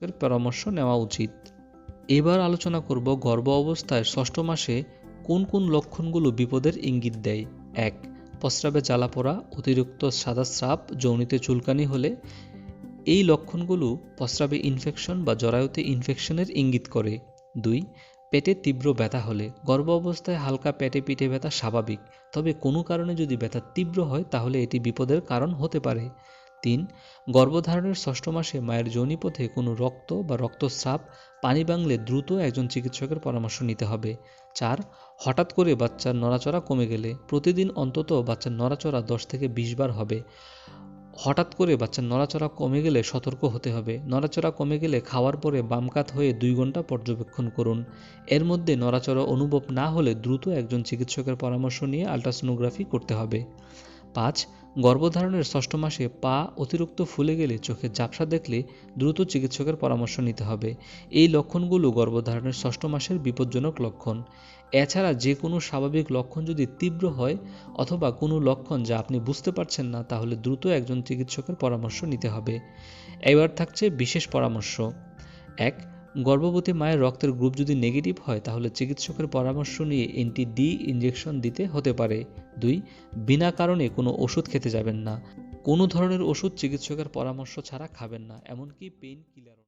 এর পরামর্শ নেওয়া উচিত। এবার আলোচনা করব গর্ভ অবস্থায় ষষ্ঠ মাসে কোন কোন লক্ষণগুলো বিপদের ইঙ্গিত দেয়? এক, প্রস্রাবে জ্বালা পোড়া, অতিরিক্ত সাদা স্রাব, যৌনিতে চুলকানি হলে এই লক্ষণগুলো প্রস্রাবে ইনফেকশন বা জরায়ুতে ইনফেকশনের ইঙ্গিত করে। দুই, পেটে তীব্র ব্যথা হলে গর্ভ অবস্থায় হালকা পেটে পিঠে ব্যথা স্বাভাবিক, তবে কোনো কারণে যদি ব্যথা তীব্র হয় তাহলে এটি বিপদের কারণ হতে পারে। তিন গর্ভধারণের ষষ্ঠ মাসে মায়ের যৌনিপথে কোনো রক্ত বা রক্তস্রাব পানি বাংলে দ্রুত একজন চিকিৎসকের পরামর্শ নিতে হবে। চার, হঠাৎ করে বাচ্চার নড়াচড়া কমে গেলে প্রতিদিন অন্তত বাচ্চার নড়াচড়া দশ থেকে বিশ বার হবে। হঠাৎ করে বাচ্চার নড়াচড়া কমে গেলে সতর্ক হতে হবে। নড়াচড়া কমে গেলে খাওয়ার পরে বামকাত হয়ে দুই ঘণ্টা পর্যবেক্ষণ করুন। এর মধ্যে নড়াচড়া অনুভব না হলে দ্রুত একজন চিকিৎসকের পরামর্শ নিয়ে আলট্রাসোনোগ্রাফি করতে হবে। পাঁচ, গর্ভধারণের ষষ্ঠ মাসে পা অতিরিক্ত ফুলে গেলে চোখে ঝাপসা দেখলে দ্রুত চিকিৎসকের পরামর্শ নিতে হবে। এই লক্ষণগুলো গর্ভধারণের ষষ্ঠ মাসের বিপজ্জনক লক্ষণ। এছাড়া যে কোনো স্বাভাবিক লক্ষণ যদি তীব্র হয় অথবা কোনো লক্ষণ যা আপনি বুঝতে পারছেন না, তাহলে দ্রুত একজন চিকিৎসকের পরামর্শ নিতে হবে। এবার থাকছে বিশেষ পরামর্শ। এক, গর্ভবতী মায়ের রক্তের গ্রুপ যদি নেগেটিভ হয়, তাহলে চিকিৎসকের পরামর্শ নিয়ে এন্টি ডি ইঞ্জেকশন দিতে হতে পারে। দুই, বিনা কারণে কোনো ওষুধ খেতে যাবেন না। কোনো ধরনের ওষুধ চিকিৎসকের পরামর্শ ছাড়া খাবেন না, এমনকি পেইন কিলার